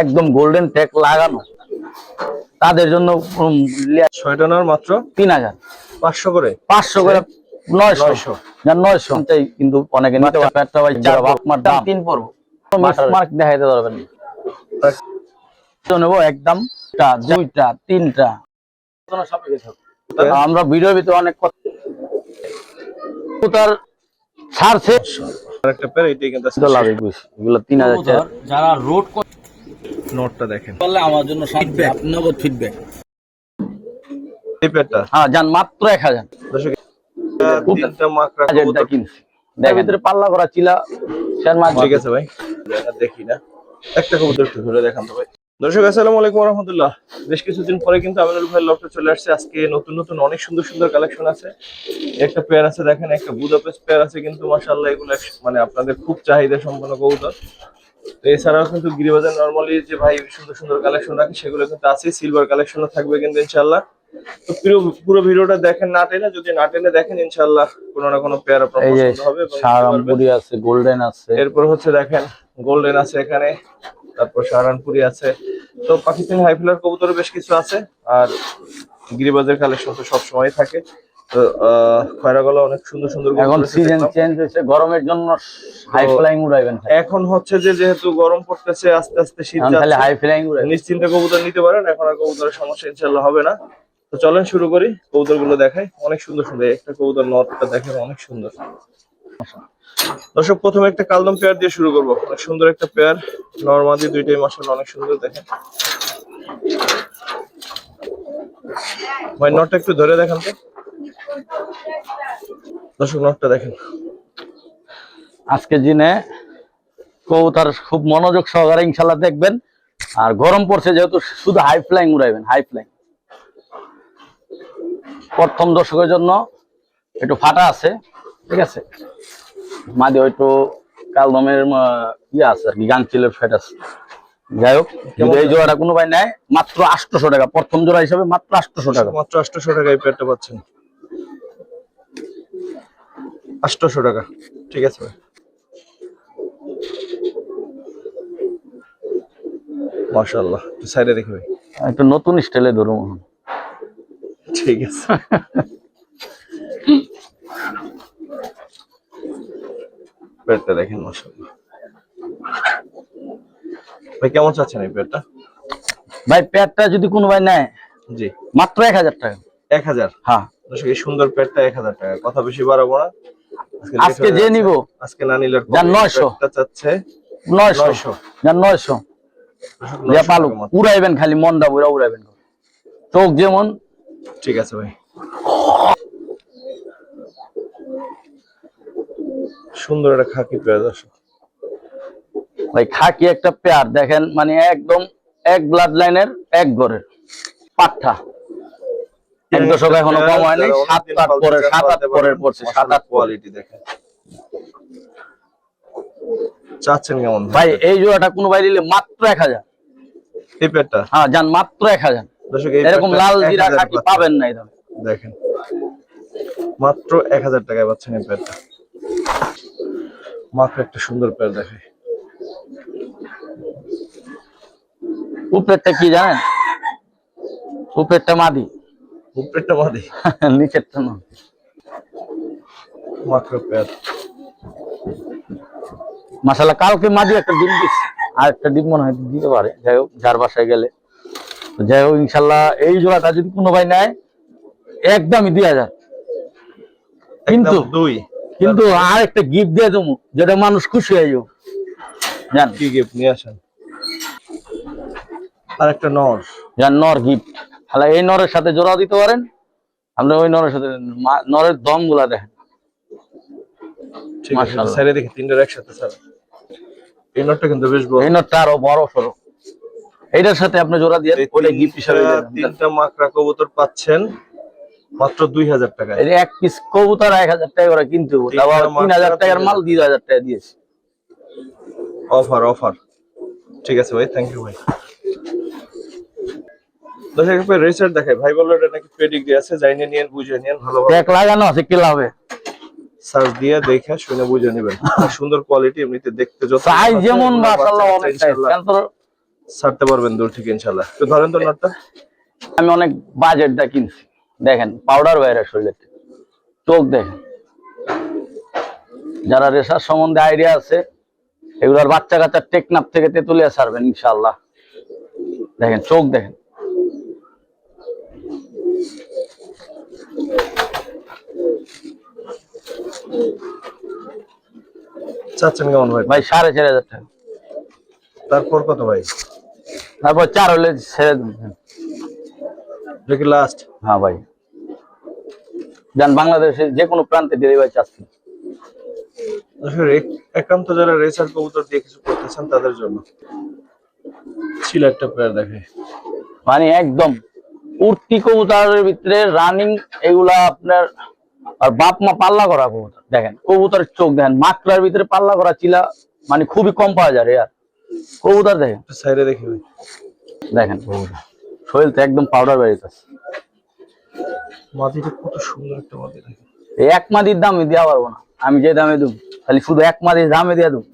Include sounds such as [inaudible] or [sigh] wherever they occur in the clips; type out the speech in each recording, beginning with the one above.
একদম golden tag লাগানো। তাদের জন্য ছয়টা নেওয়ার মাত্র? তিন হাজার। পাঁচশো করে? পাঁচশো করে নয়শো। নয়শো। যার নয়শো। কিন্তু অনেকে নিতে পারে। একটা ভাই চার আপনার দাম। তিন পড়ব মার্ক দেখাইতে পারবেন নেব একদম টা, দুইটা তিনটা। আমরা ভিডিওর ভিতরে অনেক কথা ছাড়ছে। আর একটা পেয়ার এটাই কিন্তু এগুলো তিন হাজার যারা রোড নোটটা দেখেন। করলে আমার জন্য ফিডব্যাক নগদ ফিডব্যাক এই পেয়ারটা হ্যাঁ যান মাত্র এক হাজার। দর্শক তিনটা মাকড়া কিনছি। ভিতরে পাল্লা করা চিলা চার মাস ঠিক আছে ভাই। দেখা না। একটা কবুতর একটু ধরে দেখান তো ভাই। দর্শক আসসালামু আলাইকুম রহমতুল্লাহ বেশ কিছুদিন পরে কিন্তু আমিনুল ভাই লফটে চলে আসছে। আজকে নতুন নতুন অনেক সুন্দর সুন্দর কালেকশন আছে। একটা পেয়ার আছে দেখেন একটা বুদাপেস্ট পেয়ার আছে কিন্তু মাশাআল্লাহ এগুলো মানে আপনাদের খুব চাহিদা সম্পন্ন কবুতর। তো এছাড়াও কিন্তু গিরিবাজার নর্মালি যে ভাই সুন্দর সুন্দর কালেকশন রাখে সেগুলো কিন্তু আছে। সিলভার কালেকশনও থাকবে কিন্তু ইনশাল্লাহ তো পুরো পুরো ভিডিওটা দেখেন না টেনে যদি না টেনে দেখেন ইনশাআল্লাহ কোনো না কোনো পেয়ার আপনার পছন্দ হবে। সারামপুরি আছে গোল্ডেন আছে। এরপর হচ্ছে দেখেন গোল্ডেন আছে এখানে। তারপর সাহারানপুরি আছে। তো পাকিস্তানি হাইফিলার কবুতর বেশ কিছু আছে আর গিরিবাজের কালেকশন তো সবসময় থাকে। তো খয়রাগলা অনেক সুন্দর সুন্দর এখন সিজন চেঞ্জ হয়েছে গরমের জন্য হাই ফ্লাইং উড়াইবেন এখন হচ্ছে যে যেহেতু গরম পড়তেছে আস্তে আস্তে শীত যাচ্ছে হাই ফ্লাইং উড়াইবেন। নিশ্চিন্তে কবুতর নিতে পারেন এখন আর কবুতরের সমস্যা ইনশাল্লাহ হবে না। তো চলেন শুরু করি কবুতরগুলো দেখাই। অনেক সুন্দর সুন্দর একটা কবুতর নটটা দেখেন অনেক সুন্দর। দর্শক, প্রথমে একটা কালদম পেয়ার দিয়ে শুরু করব। অনেক সুন্দর একটা পেয়ার। নর্মাদি দুইটাই মাসাল অনেক সুন্দর দেখেন। ভাই, নটটা একটু ধরে দেখান তো। দর্শক, নটটা দেখেন। আজকে দিনে কবুতর খুব মনোযোগ সহকারে ইনশাল্লাহ দেখবেন। আর গরম পড়ছে যেহেতু, শুধু হাই ফ্লাইং উড়াইবেন হাই ফ্লাইং প্রথম দর্শকের জন্য একটু ফাটা আছে, ঠিক আছে? মাঝে হয়তো কালদমের ইয়ে আছে আর কি গাংচিলের ফেট আছে। যাই হোক যদি এই জোড়াটা কোনো ভাই নেয়? মাত্র আটশোশো টাকা প্রথম জোড়া হিসাবে মাত্র আটশোশো টাকা। মাত্র আটশোশো টাকা এই পেয়ারটা পাচ্ছেন। আটশোশো টাকা ঠিক আছে ভাই। মাশাআল্লাহ সাইডে দেখবে একটু নতুন স্টাইলে ধরুন। ঠিক আছে। [laughs] পেটটা দেখেন মাশাআল্লাহ। ভাই কেমন চাচ্ছেন এই পেটটা? ভাই প্যাডটা যদি কোনো ভাই নেয় জি। মাত্র এক হাজার টাকা। এক হাজার? হ্যাঁ। এই সুন্দর পেটটা এক হাজার টাকা। কথা বেশি বাড়াবো না। আজকে যে। নিবো? আজকে না নিলে আর যার কবে? 900 পেটটা চাচ্ছে? নয়শো। 900 নয়শো। দর্শক, যে 900 পালুক উড়াইবেন খালি মনটা উড়া উড়াইবেন। চোখ যেমন ঠিক আছে ভাই। সুন্দর একটা খাকি পেয়ার দর্শক। ভাই খাকি একটা পেয়ার দেখেন মানে একদম এক ব্লাড লাইনের এক ঘরের পাঠা এক দশক এখনও কম হয়নি সাত আট পরে সাত আট পরের পড়ছে সাত আট কোয়ালিটি দেখেন। চাচ্ছেন কেমন ভাই? এই জোড়াটা কোনো ভাই নিলে মাত্র এক হাজার। এই পেয়ারটা হ্যাঁ যান মাত্র এক হাজার। এরকম লাল জিরা খাকি পাবেন না দেখেন। মাত্র এক হাজার টাকায় পাচ্ছেন এই পেয়ারটা মাত্র একটা সুন্দর পেয়ার দেখে উপরেরটা কি জানেন? উপরেরটা মাদি। উপরেরটা মাদি। [laughs] নিচেরটা না। মাত্র পেয়ার মাসালা কালকে মাঝে একটা ডিম দিচ্ছে আর একটা ডিম মনে হয় দিতে পারে। যাই হোক যার বাসায় গেলে। যাই হোক ইনশাল্লাহ এই জোড়াটা যদি কোনো ভাই নেয় একদমই দুই হাজার। কিন্তু দুই। কিন্তু আর একটা গিফট দিয়ে দেবো যেটা মানুষ খুশি হয়ে যাব। জান। কি গিফট নিয়ে আসেন। আর একটা নর। জান নর গিফট তাহলে এই নরের সাথে জোড়া দিতে পারেন? আপনি ওই নরের সাথে নরের দমগুলা দেখেন দেখি তিনটার একসাথে এই নটটা কিন্তু বেশ বড়। এই আরও বড় সড়ো এইটার সাথে আপনি জোড়া দিয়ে গিফট হিসাবে। তিনটা মাকড়া কবুতর পাচ্ছেন। মাত্র দুই হাজার এই এক পিস কবুতর এক হাজার টাকা করে কিনতে তিন হাজার টাকার মাল দুই হাজার। টাকা দিয়েছে। Offer offer. ঠিক আছে ভাই থ্যাংক ইউ ভাই। দর্শক একবার রেসার দেখায় ভাই বলল এটা নাকি পেডিগ্রি আছে যাই নিয়ে বুঝে নিয়েন ভালো ট্যাগ লাগানো আছে কি লাভে সার্চ দিয়ে দেখে শুনে বুঝে নেবেন। সুন্দর কোয়ালিটি এমনিতে দেখতে যত সাইজ যেমন মাশাআল্লাহ অনেক সাইজ ছাড়তে পারবেন দূর থেকে ইনশাল্লাহ তো ধরেন তো নটটা। আমি অনেক বাজেটটা কিনছি। দেখেন পাউডার বাইরে শরীরে চোখ দেখেন। যারা রেসার সম্বন্ধে আইডিয়া আছে এগুলার বাচ্চা কাচ্চা টেকনাফ থেকে তেতুলিয়া ছাড়বেন ইনশাল্লাহ দেখেন চোখ দেখেন। চাচ্ছেন কেমন ভাই? ভাই সাড়ে চার হাজার টাকা। তারপর কত ভাই? তারপর চার হলে ছেড়ে দেবেন লাস্ট হ্যাঁ ভাই। যান যে কোনো প্রান্তে ডেলিভারি আসলে একান্ত যারা রেসার কবুতর দিয়ে কিছু করতেছেন তাদের জন্য। ছিল একটা দেখে। মানে একদম উর্তি কবুতরের ভিতরে রানিং এগুলা আপনার আর বাপ মা পাল্লা করা কবুতর দেখেন। কবুতরের চোখ দেখেন মাকড়ার ভিতরে পাল্লা করা চিলা মানে খুবই কম পাওয়া যায় আর। কবুতর দেখেন। সাইডে দেখি দেখেন কবুতর। শরীর তো একদম পাউডার বেরিয়েছে মাটিটা কত সুন্দর একটা মাটি এই এক মাদির দাম দেওয়া পারব না। আমি যে দামে দেবো খালি শুধু এক মাদির দামে দিয়ে দেবো।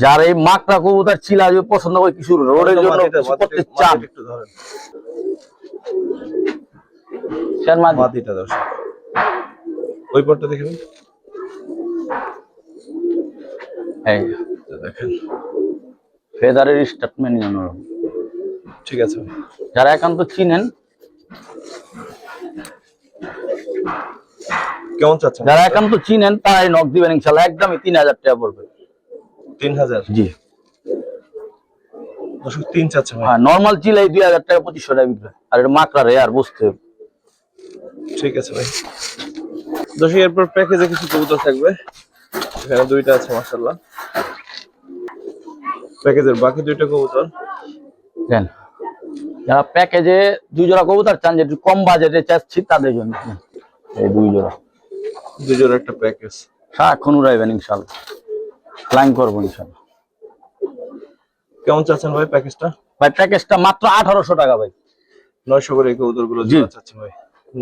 যার এই মাকড়া কবুতর চিলা যদি পছন্দ করে কিছু রোডের জন্য করতে চান। মাদি। মাটিটা দর্শক ওই পরটা দেখবেন এই দেখেন। ফেদারের স্টেটমেন্ট জানার ঠিক আছে। যারা একান্ত চিনেন কেমন চাচ্ছেন? যারা একান্ত চিনেন তারাই নক দিবেন ইনশাল্লাহ একদমই তিন হাজার টাকা পড়বে। তিন হাজার? জি। দর্শক তিন চাচ্ছে হ্যাঁ নর্মাল চিলাই দুই হাজার টাকা পঁচিশশো টাকা বিক্রি। আর এটা মাকড়া রে আর বুঝতে। ঠিক আছে ভাই। দর্শক এরপর প্যাকেজে কিছু কবুতর থাকবে। এখানে দুইটা আছে মাসাল্লাহ প্যাকেজের বাকি দুইটা কবুতর। দেন। যারা প্যাকেজে দুই জোড়া কবুতর চান যে কম বাজেটে চাচ্ছি তাদের জন্য। এই দুই জোড়া। দুই জোড়া একটা প্যাকেজ সারাক্ষণ উড়াইবেন ইনশাল্লাহ। ফ্লাইং করব ইনশাল্লাহ। কেমন চাচ্ছেন ভাই প্যাকেজটা ভাই প্যাকেজটা মাত্র আঠারোশো টাকা ভাই। নয়শো করে কবুতরগুলো জি। চাচ্ছে ভাই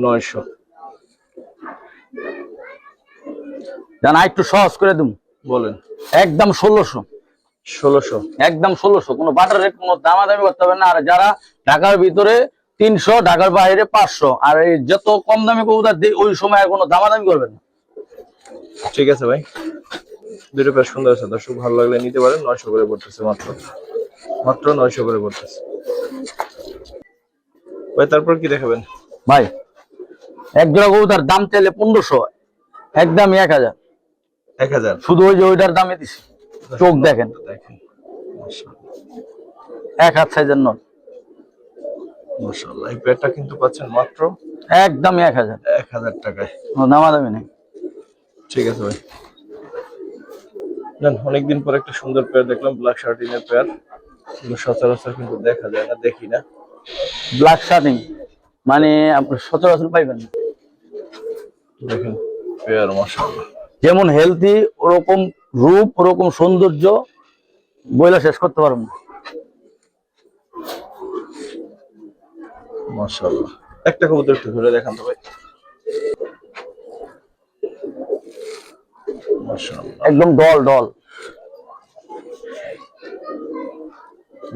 নয়শো। জান একটু সহজ করে দিন বলেন। একদম ষোলোশো। ষোলোশো। একদম ষোলোশো। কোনো বাটার রেট কোনো দামাদামি করতে হবে না। আর যারা ঢাকার ভিতরে তিনশো ঢাকার বাইরে পাঁচশো আর এই যত কম দামি কবুতর দিই ওই সময় আর কোনো দামাদামি করবেন না। ঠিক আছে ভাই। দুটো বেশ সুন্দর আছে। দর্শক ভালো লাগলে নিতে পারেন। নয়শো করে পড়তেছে মাত্র। মাত্র নয়শো করে পড়তেছে। ভাই তারপর কি দেখাবেন? ভাই এক জোড়া কবুতর দাম চাইলে পনেরোশো। একদমই এক হাজার। এক হাজার। শুধু ওই যে ওইটার দামে দিছি। চোখ দেখেন। দেখেন। এক হাত সাইজের নট। মাশাআল্লাহ এই পেয়ারটা কিন্তু পাচ্ছেন মাত্র একদমই এক হাজার। এক হাজার টাকায়। কোনো দামাদামি নেই। ঠিক আছে ভাই। নেন অনেকদিন পর একটা সুন্দর পেয়ার দেখলাম ব্ল্যাক শার্টিনের পেয়ার। এগুলো সচরাচর কিন্তু দেখা যায় না দেখি না। ব্ল্যাক শার্টিং মানে আপনি সচরাচর পাইবেন না। দেখেন পেয়ার মাশাআল্লাহ। যেমন হেলদি ওরকম রূপ ওরকম সৌন্দর্য বইলা শেষ করতে পারবেন না। মাশাআল্লাহ। একটা কবুতর একটু ধরে দেখান তো ভাই। মাশাআল্লাহ। একদম ডল ডল।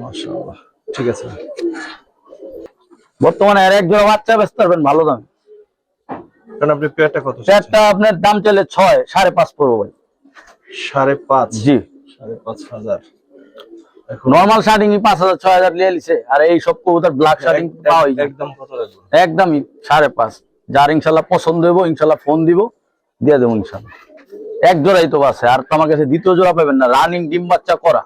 মাশাআল্লাহ। ঠিক আছে বর্তমানে আর এক জোড়া বাচ্চা বেচতে পারবেন ভালো দামে। কারণ আপনি পেয়ারটা কত চারটা আপনার দাম চলে ছয় সাড়ে পাঁচ পড়ব ভাই। সাড়ে পাঁচ। জি। সাড়ে পাঁচ হাজার। নর্মাল শার্টিং পাঁচ হাজার ছয় হাজার নিয়ে লিছে আর এই সব কবুতর ব্ল্যাক শার্টিং যায়। একদম একদমই সাড়ে পাঁচ। যার ইনশাল্লাহ পছন্দ হইব ইনশাল্লাহ ফোন দিব দিয়ে দেবো ইনশাল্লাহ। এক জোড়াই তো আছে আর তো আমার কাছে দ্বিতীয় জোড়া পাবেন না রানিং ডিম বাচ্চা করা।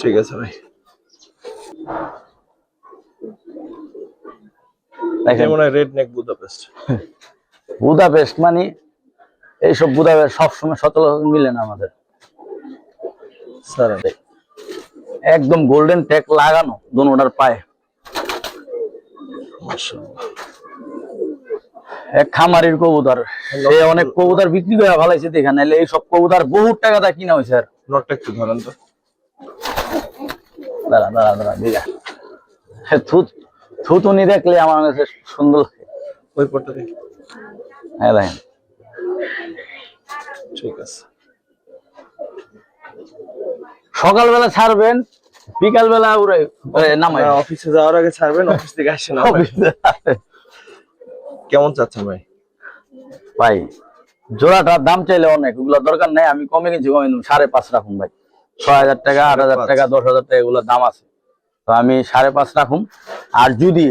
ঠিক আছে ভাই। দেখেন। মনে হয় রেড নেক বুদাপেস্ট। [laughs] বুদাপেস্ট মানে এইসব বুদাপেস্ট সবসময় সচরাচর মিলে না আমাদের। স্যার একদম গোল্ডেন ট্যাক লাগানো দোনোটার পায়ে। এক খামারির কবুতর সে অনেক কবুতর বিক্রি করে ফেলাইছে দেখা নাইলে এই সব কবুতর বহুত টাকা দা কিনা হয়েছে আর। নটটা একটু ধরেন তো। দাঁড়া দাঁড়া দাঁড়া দিগা। থুত থুতুনি দেখলে আমার কাছে সুন্দর লাগে। ওই পটটা দেখি হ্যাঁ দেখেন ঠিক আছে। সকালবেলা ছাড়বেন বিকালবেলা উড়ে নামাই। অফিসে যাওয়ার আগে ছাড়বেন অফিস থেকে আসেন। কেমন চাচ্ছেন ভাই? ভাই জোড়াটার দাম চাইলে অনেক ওগুলো দরকার নাই আমি কমে গেছি কমে সাড়ে পাঁচ রাখুন ভাই। ছয় হাজার টাকা আট হাজার টাকা দশ হাজার টাকা এগুলোর দাম আছে। তো আমি সাড়ে পাঁচ রাখুন। আর যদি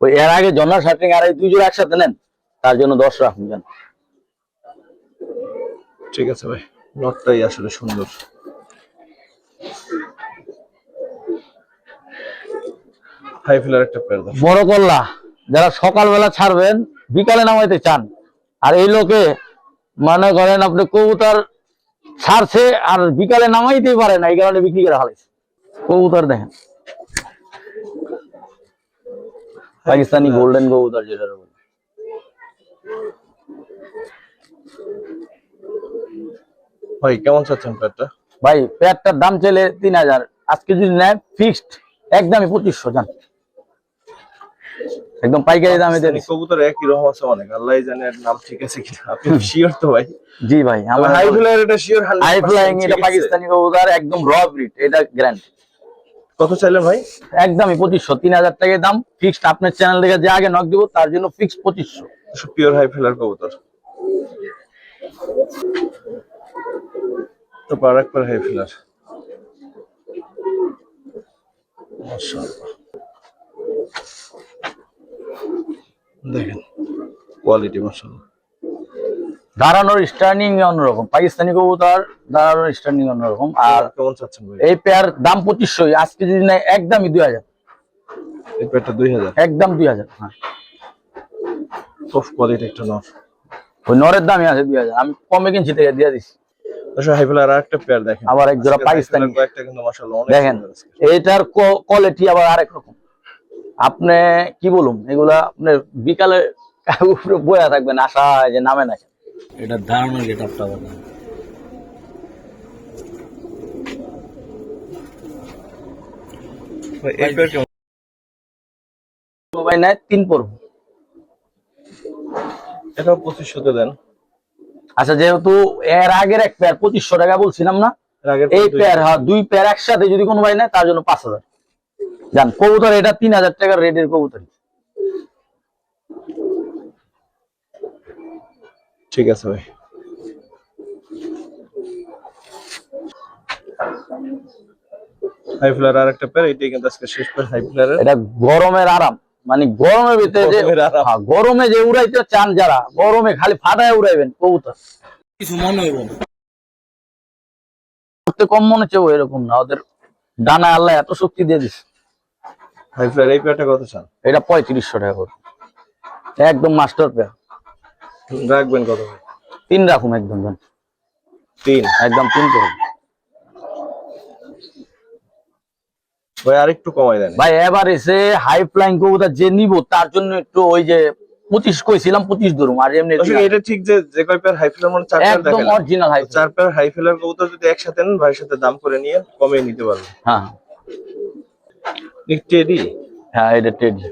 ওই এর আগে জন্নার শার্টিং আর এই দুই জোড়া একসাথে নেন তার জন্য দশ রাখুন জান ঠিক আছে ভাই নটটাই আসলে সুন্দর। হাই ফিলার একটা পেয়ার বড় কল্লা যারা সকালবেলা ছাড়বেন বিকালে নামাইতে চান আর এই লোকে মনে করেন আপনি কবুতর ছাড়ছে আর বিকালে নামাইতেই পারে না এই কারণে বিক্রি করে হালাইছে কবুতর দেখেন। পাকিস্তানি গোল্ডেন কবুতর যেটা বলে ভাই কেমন চাচ্ছেন পেয়ারটা ভাই পেয়ারটার দাম চাইলে তিন হাজার। আজকে যদি নেয় ফিক্সড একদমই পঁচিশশো জান। একদম পাইকারি দামে দিচ্ছি। কবুতর একই রকম আছে অনেক আল্লাহ জানে এর নাম ঠিক আছে কিনা। আপনি শিওর তো ভাই। জি ভাই আমার হাই ফিলার এটা শিওর হাই ফ্লাইং এটা পাকিস্তানি কবুতর একদম র ব্রিড এটা গ্র্যান্ড কত চাইলেন ভাই? একদমই পঁচিশশো তিন হাজার টাকায় দাম। ফিক্সড আপনার চ্যানেল থেকে যে আগে নক দিব তার জন্য ফিক্সড পঁচিশশো। পিওর হাই ফিলার কবুতর। আর একবার হাই ফিলার। দেখেন কোয়ালিটি দাঁড়ানোর স্টার্নিং অন্যরকম পাকিস্তানি কবুতর দাঁড়ানোর স্টার্নিং অন্যরকম। আর কেমন চাচ্ছেন এই পেয়ার দাম পঁচিশশো আজকে যদি নেয় একদমই দুই হাজার। এই পেটটা দুই হাজার? একদম দুই হাজার হ্যাঁ। টপ কোয়ালিটি একটা নর। ওই নরের দামই আছে দুই হাজার আমি কমে কিনছি থেকে দিয়ে দিচ্ছি একটা পেয়ার দেখেন। আবার এক জোড়া পাকিস্তানি। কয়েকটা কিন্তু মাশাআল্লাহ অনেক দেখেন এটার কোয়ালিটি আবার আরেক রকম। আপনি কি বলুন এগুলা আপনার বিকালে উপরে বয়া থাকবেন আশা যে নামে না এটা দাঁড়ানোর গেট আপটা মোবাইল তিন পর্ব। এটাও পঁচিশশোতে দেন। আচ্ছা যেহেতু এর আগের এক পেয়ার পঁচিশশো টাকা বলছিলাম না এই পেয়ার হ্যাঁ দুই পেয়ার একসাথে যদি কোনো ভাই নেয় তার জন্য পাঁচ হাজার। জান কবুতর এটা তিন হাজার টাকার রেটের কবুতর। ঠিক আছে ভাই। হাই ফ্লার আর একটা পেয়ার এটাই কিন্তু আজকে শেষ পেয়ার হাই ফ্লারের এটা গরমের আরাম। মানে গরমের ভিতরে যে। হ্যাঁ, গরমে যে উড়াইতে চান যারা গরমে খালি ফাটায় উড়াইবেন কবুতর। কিছু মনে হইব কম মনে হচ্ছে এরকম না ওদের ডানা আল্লাহ এত শক্তি দিয়ে এই পেয়ারটা কত চান? এটা পঁয়ত্রিশশো টাকা করে। একদম মাস্টার পেয়ার। রাখবেন কত তিন রাখুন একদম তিন? একদম তিন করুন ভাই আরেকটু কমাই দেন। ভাই এবার এসে হাই ফ্লাইং কবুতর যে নিব তার জন্য একটু ওই যে পঁচিশ কইছিলাম পঁচিশ ধরুন আর এমনি এটা ঠিক যে যে কয় পেয়ার হাই ফ্লার মানে চার পেয়ার একদম অরিজিনাল হাই চার পেয়ার হাই ফ্লার কবুতর যদি একসাথে নেন ভাইয়ের সাথে দাম করে নিয়ে কমিয়ে নিতে পারবেন হ্যাঁ। টেডি হ্যাঁ এটা টেডি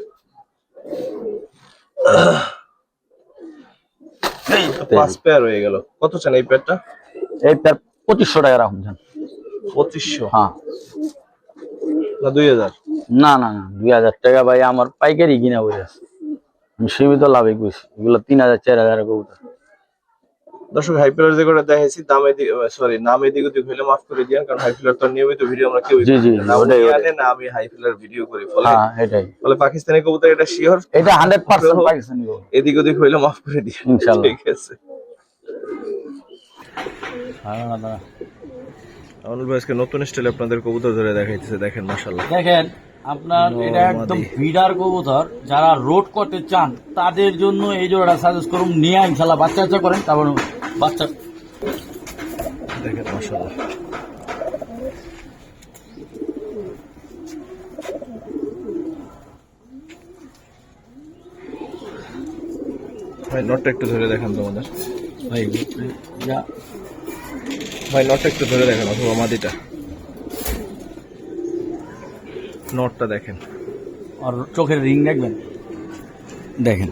পাঁচ পেয়ার হয়ে গেল। কত চান এই পেয়ারটা এই প্যার পঁচিশশো টাকা রাখুন পঁচিশশো। হ্যাঁ। দুই হাজার? না না না দুই হাজার টাকা ভাই আমার পাইকারি কিনা বই আছে। আমি সীমিত লাভে কইছি। এগুলো তিন হাজার চার হাজার কবুতর। দর্শক হাইফিলার যে করে দেখাইছি দামে সরি নামে দিক ওদিক হইলে মাফ করে দিয়েন কারণ হাইফিলার তো নিয়মিত ভিডিও আমরা কেউ জি, জি, না। ওটাই, উনি না আমি হাইফিলার ভিডিও করি। ফলে হ্যাঁ এটাই। ফলে পাকিস্তানি কবুতর এটা শিওর এটা হান্ড্রেড পার্সেন্ট পাকিস্তানি কবুতর। এদিক ওদিক হইলে মাফ করে দিয়েন। ইনশাল্লাহ। ঠিক আছে। আমনুল ভাই আজকে নতুন স্টাইলে আপনাদের কবুতর ধরে দেখাইতেছে দেখেন মাশাআল্লাহ। দেখেন আপনার এটা একদম ভিডার কবুতর যারা রোড করতে চান তাদের জন্য এই জোড়াটা সাজেস্ট করুন নিয়ে ইনশাল্লাহ বাচ্চা বাচ্চা করেন তারপর বাচ্চা। দেখেন মাশাআল্লাহ। ভাই নটটা একটু ধরে দেখান তোমাদের। ভাই যা। ভাই নটটা একটু ধরে দেখেন অথবা মাদিটা। নটটা দেখেন। আর চোখের রিং দেখবেন? দেখেন।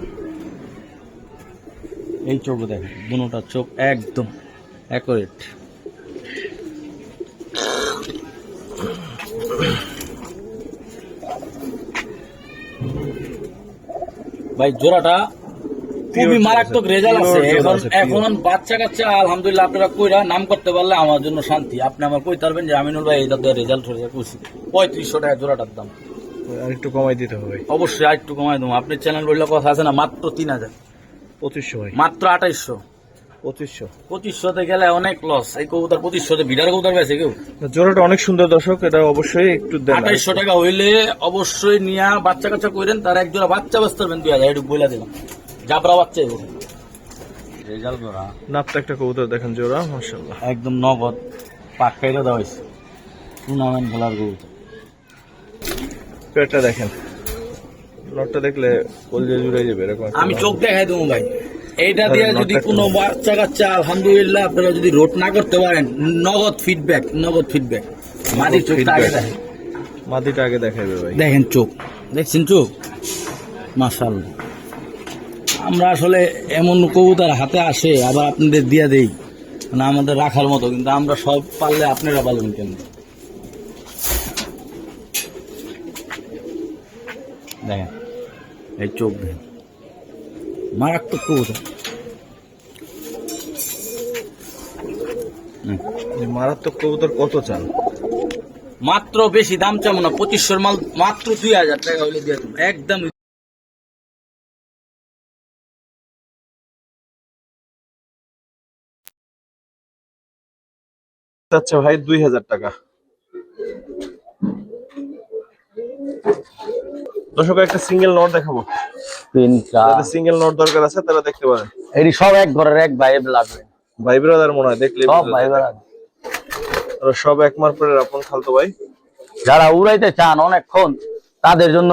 এই চোখ দেখেন দুটার চোখ একদম অ্যাকুরেট ভাই জোড়াটা খুবই মারাত্মক রেজাল্ট আছে। এখন এখন বাচ্চা কাচ্চা আলহামদুলিল্লাহ আপনারা কইরা নাম করতে পারলে আমার জন্য শান্তি। আপনি আমার কই পারবেন যে আমিনুল ভাই এটা তো রেজাল্ট হয়ে করছি পঁয়ত্রিশশো টাকা জোড়াটার দাম। আর একটু কমাই দিতে হবে অবশ্যই আর একটু কমাই দেবো। আপনার চ্যানেল বললে কথা আছে না মাত্র তিন হাজার। পঁচিশশো মাত্র আঠাইশশো। পঁচিশশো। পঁচিশশোতে গেলে অনেক লস এই কবুতর পঁচিশশোতে বিডার কবুতর পেয়েছে কেউ? জোড়াটা অনেক সুন্দর দর্শক এটা অবশ্যই একটু আঠাইশশো টাকা হইলে অবশ্যই নিয়ে বাচ্চা কাচ্চা করেন তার এক জোড়া বাচ্চা বেচতে পারবেন দুই হাজার। একটু বইলা দিলাম। জাবরা বাচ্চা রেজাল্ট করা। নাপটা একটা কবুতর দেখেন জোড়া মার্শাল্লাহ একদম নগদ পাক দেওয়া হয়েছে। টুর্নামেন্ট খেলার কবুতর। পেটটা দেখেন। নটটা দেখলে কলজে জুড়ে যাবে এরকম আমি চোখ দেখাই দেবো ভাই। এইটা আরে দিয়ে যদি কোনো বাচ্চা কাচ্চা আলহামদুলিল্লাহ আপনারা যদি রোড না করতে পারেন নগদ ফিডব্যাক নগদ ফিডব্যাক মাটির চোখটা আগে। দেখেন মাটিটা আগে দেখাইবে ভাই। দেখেন চোখ। দেখছেন চোখ? মাসাল আমরা আসলে এমন কবুতর হাতে আসে আবার আপনাদের দিয়ে দেই। মানে আমাদের রাখার মতো কিন্তু আমরা সব পারলে আপনারা পালবেন কেন? দেখেন এই চোখ দেখেন মারাত্মক কবুতর। মারাত্মক কবুতর কত চান? মাত্র বেশি দাম চাবো না পঁচিশশোর মাল মাত্র দুই হাজার টাকা হলে দিয়ে একদম আচ্ছা ভাই দুই হাজার টাকা। দর্শক একটা সিঙ্গেল নোট দেখাবো। তিনটা সিঙ্গেল নোট দরকার আছে তারা দেখতে পারেন। এটি সব এক ঘরের এক ভাই লাগবে। ভাই ব্রাদার মনে হয় দেখলে সব ভাই বোনেরা। ওরা সব এক মারপের আপন খালতো ভাই। যারা উড়াইতে চান অনেকক্ষণ তাদের জন্য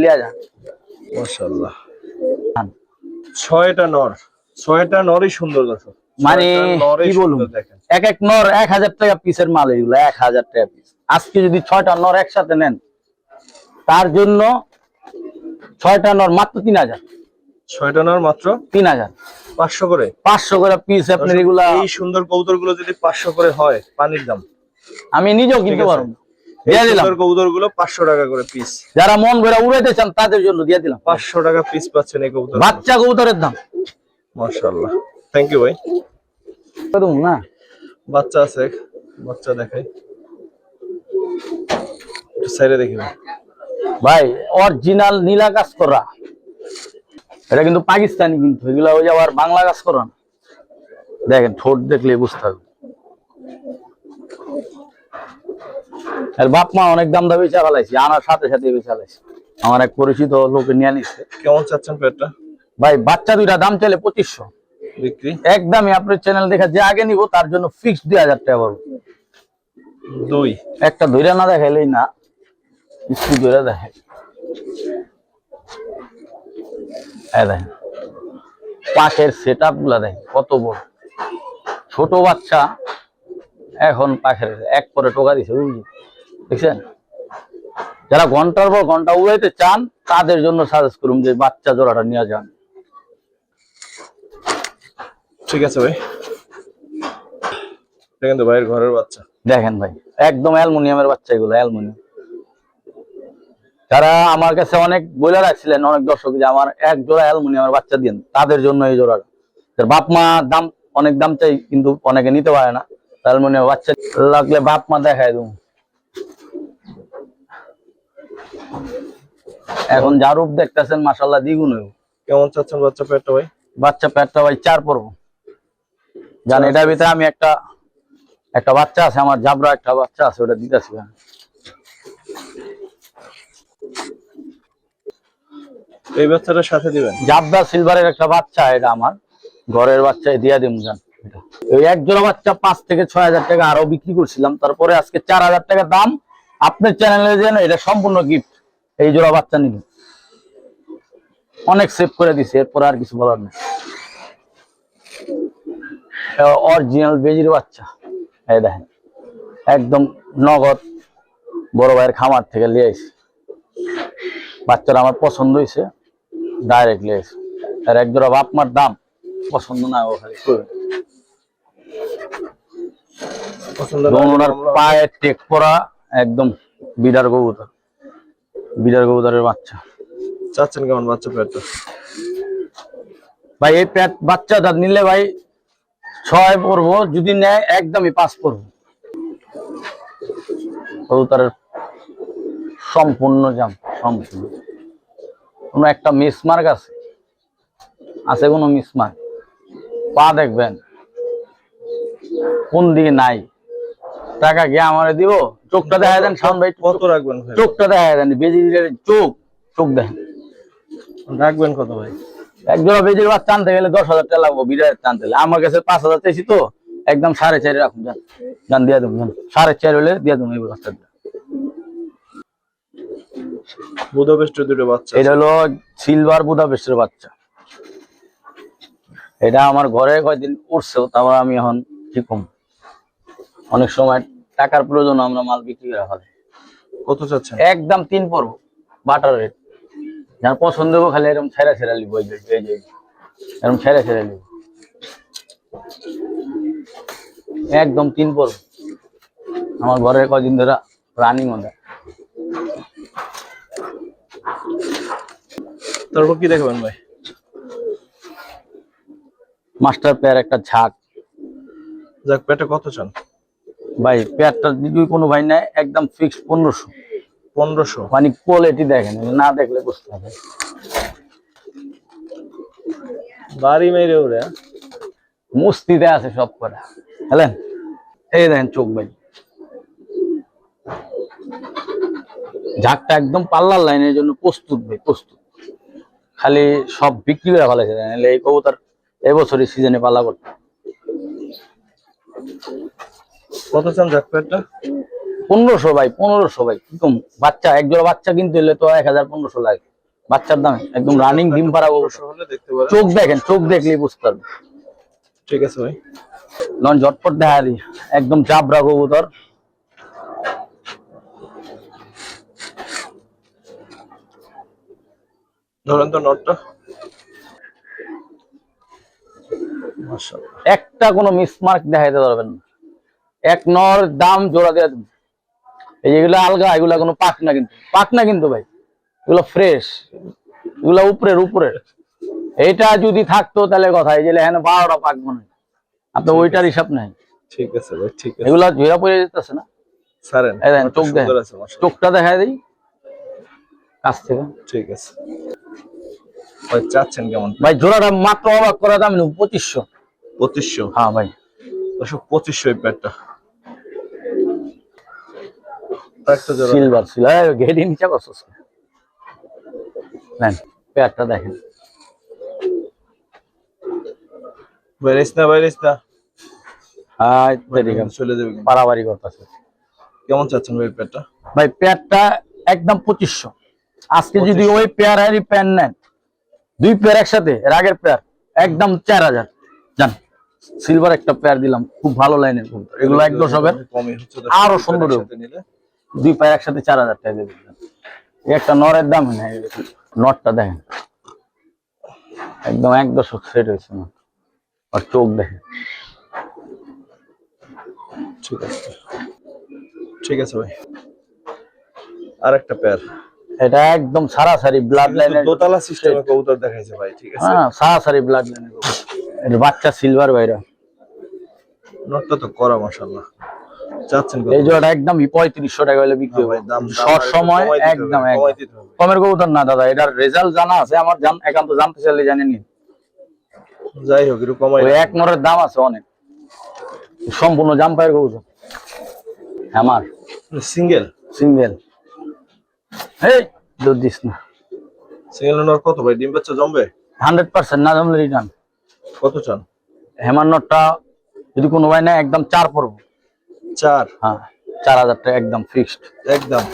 লিয়া যান। মাশাআল্লাহ। ছয়টা নর ছয়টা নরই সুন্দর দর্শক। মানে কি বলুন? এক এক নর এক হাজার টাকা পিসের মাল এগুলো এক হাজার টাকা পিস আজকে যদি ছয়টা নর একসাথে নেন তার জন্য ছয়টা নর মাত্র তিন হাজার। ছয়টা নর মাত্র তিন হাজার। পাঁচশো করে? পাঁচশো করে পিস আপনার এগুলা এই সুন্দর কবুতরগুলো যদি পাঁচশো করে হয় পানির দাম। আমি নিজেও কিনতে আছে। পারব। দিয়ে দিলাম। কবুতরগুলো পাঁচশো টাকা করে পিস যারা মন ভরে উড়াইতে চান তাদের জন্য দিয়ে দিলাম। পাঁচশো টাকা পিস পাচ্ছেন এই কবুতর বাচ্চা কবুতরের দাম। মাশাআল্লাহ। থ্যাংক ইউ ভাই। করুন না? বাচ্চা আছে বাচ্চা দেখাই। একটু সাইডে দেখি ভাই। ভাই অরিজিনাল নীলা কাজ করা। এটা কিন্তু পাকিস্তানি কিন্তু এগুলা ওই আবার বাংলা কাজ করা না? দেখেন ঠোঁট দেখলে বুঝতে হবে। আর বাপ মা অনেক দাম দামে বেচা ফেলাইছি আনার সাথে সাথে বেচা ফেলাইছি। আমার এক পরিচিত লোকে নিয়ে নিচ্ছে কেমন চাচ্ছেন পেটটা? ভাই বাচ্চা দুইটা দাম চাইলে পঁচিশশো। বিক্রি? একদমই আপনার চ্যানেল দেখে যে আগে নিব তার জন্য ফিক্সড দুই হাজার টাকা পড়বে দুই? একটা ধৈর্য না দেখাইলেই না একটু ধৈর্য দেখে। এই দেখেন পাশের সেট আপগুলা দেখেন কত বড়। ছোট বাচ্চা এখন পাখের এক পরে টোকা দিছে বুঝলি? দেখছেন? যারা ঘণ্টার পর ঘণ্টা উড়াইতে চান তাদের জন্য সাজেস্ট করুন যে বাচ্চা জোড়াটা নিয়ে যান। ঠিক আছে ভাই। এটা কিন্তু ভাইয়ের ঘরের বাচ্চা। দেখেন ভাই একদম অ্যালুমিনিয়ামের বাচ্চা এগুলো অ্যালুমিনিয়াম। যারা আমার কাছে অনেক বলে রাখছিলেন অনেক দর্শক যে আমার এক জোড়া অ্যালুমিনিয়ামের বাচ্চা দিন তাদের জন্য এই জোড়াটা তার বাপ মা দাম অনেক দাম চাই কিন্তু অনেকে নিতে পারে না। অ্যালুমিনিয়াম বাচ্চা লাগলে বাপ মা দেখায় দেবো। এখন যা রূপ দেখতেছেন মাসাল্লাহ দ্বিগুণ কেমন চাচ্ছেন বাচ্চা পেটটা ভাই? বাচ্চা পেটটা ভাই চার পড়ব জান এটার ভিতরে আমি একটা একটা বাচ্চা আছে আমার জাবরা একটা বাচ্চা আছে ওটা দিতেছি এই বাচ্চাটার সাথে দিবেন? জাবদা সিলভারের একটা বাচ্চা এটা আমার ঘরের বাচ্চা দিয়া দিম জান এটা। ওই এক জোড়া বাচ্চা পাঁচ থেকে ছয় হাজার টাকা আরও বিক্রি করছিলাম তারপরে আজকে চার হাজার টাকা দাম আপনার চ্যানেলে যেন এটা সম্পূর্ণ গিফট এই জোড়া বাচ্চা নিল অনেক সেভ করে দিছে এরপরে আর কিছু বলার নেই। অরিজিনাল বেজির বাচ্চা। এই দেখেন একদম নগদ বড় ভাইয়ের খামার থেকে নিয়ে আইছি। বাচ্চারা আমার পছন্দ হয়েছে ডাইরেক্টলি আর এক জোড়া বাপ মার দাম পছন্দ না ও খালি। কই। পছন্দ না এবং ওনার পায়ে টেক পরা একদম বিডার কবুতর। বিডার কবুতরের বাচ্চা। চাচ্ছেন কেমন বাচ্চা পেয়ারটা ভাই এই প্যাট বাচ্চাটা নিলে ভাই ছয় পড়ব যদি নেয় একদমই পাঁচ পড়ব। কবুতরের সম্পূর্ণ জাম সম্পূর্ণ। কোনো একটা মিসমার্ক আছে? আছে কোনো মিসমার্ক? পা দেখবেন কোন দিকে নাই। টাকা কি আমারে দিব? চোখটা দেখা দেন শাওন ভাই কত রাখবেন চোখটা দেখা দেন বেজি চোখ চোখ দেখেন। রাখবেন কত ভাই? এক জোড়া বেজির বাচ্চা আনতে গেলে দশ হাজার টাকা লাগবো আনতে গেলে। আমার কাছে পাঁচ হাজার চাইছি তো একদম সাড়ে চারি রাখুন যান যান দিয়ে দেবো সাড়ে চার হলে দিয়ে দেবো এই দুটো বাচ্চা এটা হলো সিলভার বুদাপেস্টের বাচ্চা। এটা আমার ঘরে কয়দিন উঠছেও তারপর আমি এখন কি কম অনেক সময় টাকার প্রয়োজন আমরা মাল বিক্রি করা হয়। কত চাচ্ছেন? একদম তিন পর্ব বাটার রেট। যার পছন্দ হবে খালি এরকম ছেড়া ছেড়া লিব এই যে এরকম ছেড়া ছেড়া লিব। একদম তিন পর্ব। আমার ঘরে কদিন ধরে রানিং মধ্যে তারপর কি দেখাবেন ভাই? মাস্টার পেয়ার একটা ঝাঁক। যাক পেটে কত চান? ভাই পেয়ারটা যদি কোনো ভাই নেয় একদম ফিক্স পনেরোশো। পনেরোশো। মানে কোয়ালিটি দেখেন না দেখলে বুঝতে হবে। বাড়ি মেরে ওরে? আছে সব করে হলেন? এই দেখেন চোখ ভাই ঝাঁকটা একদম পাল্লার লাইনের জন্য প্রস্তুত ভাই প্রস্তুত। খালি সব বিক্রি করে ফেলেছে নাহলে এই কবুতর এবছরই সিজনে পাল্লা করতে কত চান পেটটা পনেরোশো ভাই পনেরোশো ভাই কি কম? বাচ্চা এক জোড়া বাচ্চা কিনতে হলে তো এক হাজার পনেরোশো লাগে। বাচ্চার দামে একদম রানিং ডিম পাড়া চোখ দেখেন চোখ দেখলেই বুঝতে পারবে ঠিক আছে ভাই। নন ঝটপট দেখা দিই একদম চাবড়া কবুতর। ধরেন তো নটটা। একটা কোনো মিসমার্ক দেখাইতে পারবেন না। এক নর দাম জোড়া দেওয়া এই যেগুলো আলগা এগুলা কোনো পাক না কিন্তু পাক না কিন্তু ভাই এগুলো ফ্রেশ এগুলো উপরের উপরের। এইটা যদি থাকতো তাহলে কথা এই যে এখানে বারোটা পাক মনে হয়। আপনার ওইটার হিসাব নাই। ঠিক আছে ভাই ঠিক আছে। এগুলা পড়ে যেতেছে না? সারেন চোখ দেখেন। চোখটা দেখাই দিই। কাছ থেকে। ঠিক আছে। ভাই চাচ্ছেন কেমন? ভাই জোড়াটা মাত্র অবাক করা দাম পঁচিশশো। পঁচিশশো? হ্যাঁ ভাই। পঁচিশশো এই প্যাডটা সিলভার ঘেরি নিচে করছ নেন পেয়ারটা দেখেন। বাইরেস না বাইরেস না হ্যাঁ চলে যাবে কিন্তু। করতেছে। কেমন চাচ্ছেন ভাই প্যাডটা ভাই পেয়ারটা একদম পঁচিশশো। আজকে যদি ওই পেয়ার প্যান নেন দুই পেয়ার একসাথে এর আগের পেয়ার একদম চার হাজার। জান সিলভার একটা পেয়ার দিলাম খুব ভালো লাইনের এগুলো এক দশকের কমই আরও সুন্দর দুই পায়ের একসাথে চার হাজার টাকা দিয়ে দিলাম। একটা নরের দাম নেই নটটা দেখেন। একদম এক দশক সেট হয়েছে না। আর চোখ দেখেন। ঠিক আছে। ঠিক আছে ভাই। আর একটা পেয়ার এটা একদম সারাসারি ব্লাড লাইনের দোতলা সিস্টেমে কবুতর দেখাইছে ভাই ঠিক আছে? হ্যাঁ সারাসারি ব্লাড লাইনের এটা বাচ্চা সিলভার বাইরা নটটা তো করা মাশাআল্লাহ। চাচ্ছেন কত? এই জোড়াটা একদম পঁয়ত্রিশশো টাকা হলে বিক্রি ভাই, হবে। দাম দাম শর্ট সময় কমাই দিতে হবে, একদম কমাই একদম দিতে হবে। কমের কবুতর না দাদা এটার রেজাল্ট জানা আছে আমার জান একান্ত জানতে চাইলে জানেনি যাই হোক একটু এক নরের দাম আছে অনেক। সম্পূর্ণ জাম্পায়ের কবুতর। আমার সিঙ্গেল? সিঙ্গেল। এই দুধ দিস না। সিঙ্গেল কত ভাই? ডিম বাচ্চা জমবে? হান্ড্রেড পার্সেন্ট না জমলে রিটার্ন কত চান? হেমার নটটা যদি কোনো ভাই না একদম চার পড়ব চার। হ্যাঁ চার হাজার টাকা একদম ফিক্সড একদম।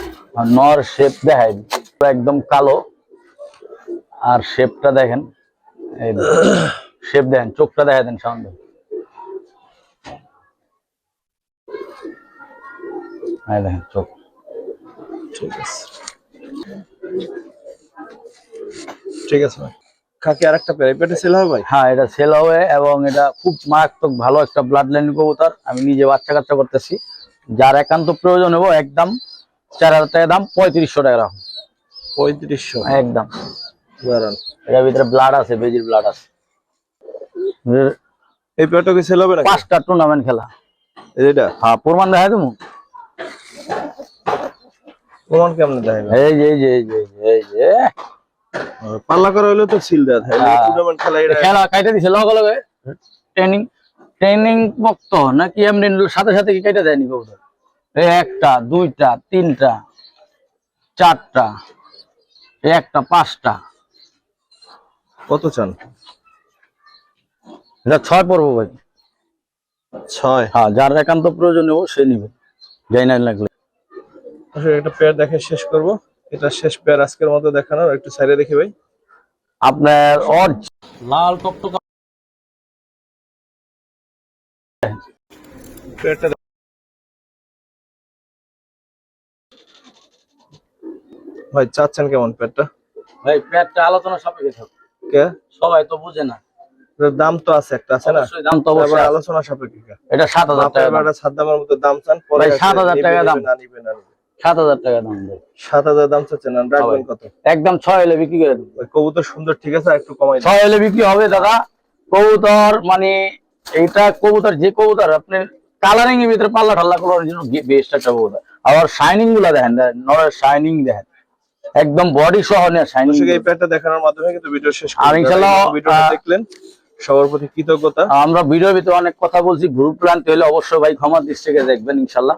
নর শেপ দেখাই একদম কালো। আর শেপটা দেখেন এই শেপ দেখেন চোখটা দেখা দেন সামনে এই দেখেন চোখ। ঠিক আছে। ঠিক আছে ভাই। খাকি আর একটা পেয়ার সেল হবে ভাই? হ্যাঁ এটা সেল হবে এবং এটা খুব মারাত্মক ভালো একটা ব্লাড লাইন কবুতর। আমি নিজে বাচ্চা কাচ্চা করতেছি। যার একান্ত প্রয়োজন হব একদম চার হাজার টাকা দাম পঁয়ত্রিশশো টাকা রাখুন পঁয়ত্রিশশো? একদম। এটার ভিতরে ব্লাড আছে বেজির ব্লাড আছে। এই পেয়ারটা কি সেল হবে না পাঁচটা টুর্নামেন্ট খেলা। এটা? হ্যাঁ প্রমাণ দেখায় তুমি প্রমাণ কেমন যে এই যে এই যে এই যে, এই যে। পাল্লা করা হলে তো সিল দেওয়া থাকে। হ্যাঁ। টুর্নামেন্ট খেলা এটা খেলা কাইটা দিছে লগে লগে। ট্রেনিং ট্রেনিং মুক্ত নাকি এমনি সাথে সাথে কি কাইটা দেয়নি কবুতর একটা দুইটা তিনটা চারটা একটা পাঁচটা। কত চান? এটা ছয় পড়ব ভাই। ছয়? হ্যাঁ যার একান্ত প্রয়োজন নেব সে নিবে। যাই না লাগলে। একটা পেয়ার দেখে শেষ করব। এটা শেষ পেয়ার আজকের মতো দেখানোর একটু সাইডে দেখি ভাই। আপনার অর লাল টকটকা পেয়ারটা ভাই চাচ্ছেন কেমন পেয়ারটা? ভাই পেটটা আলোচনা সাপেক্ষে থাকবে কে? সবাই তো বুঝে না। দাম তো আছে একটা আছে না? দাম তো অবশ্যই আলোচনা সাপেক্ষে। এটা সাত হাজার টাকা দাম। আপনার সাত দামের মতো দাম চান পরে ভাই, আছে, 7,000 টাকা দাম। না নিবে না নিবে। সাত হাজার টাকা দাম ভাই। সাত হাজার দাম চাচ্ছেন রাখবেন কত? একদম ছয় হলে বিক্রি করে কবুতর সুন্দর ঠিক আছে একটু কমাই ছয় হলে বিক্রি হবে দাদা। কবুতর মানে এইটা কবুতর যে কবুতর আপনি কালারিং এর ভিতরে পাল্লা ঠাল্লা করার জন্য বেস্ট একটা কবুতর। আবার শাইনিংগুলা দেখেন নরের শাইনিং দেখেন। একদম বডি সহ নিয়ে শাইনিং এই দেখানোর মাধ্যমে কিন্তু ভিডিও শেষ আর ভিডিওটা দেখলেন সবার প্রতি কৃতজ্ঞতা। আমরা ভিডিওর ভিতরে অনেক কথা বলছি। গ্রুপ প্ল্যান হলে অবশ্যই ভাই ক্ষমা দৃষ্টিকে দেখবেন ইনশাল্লাহ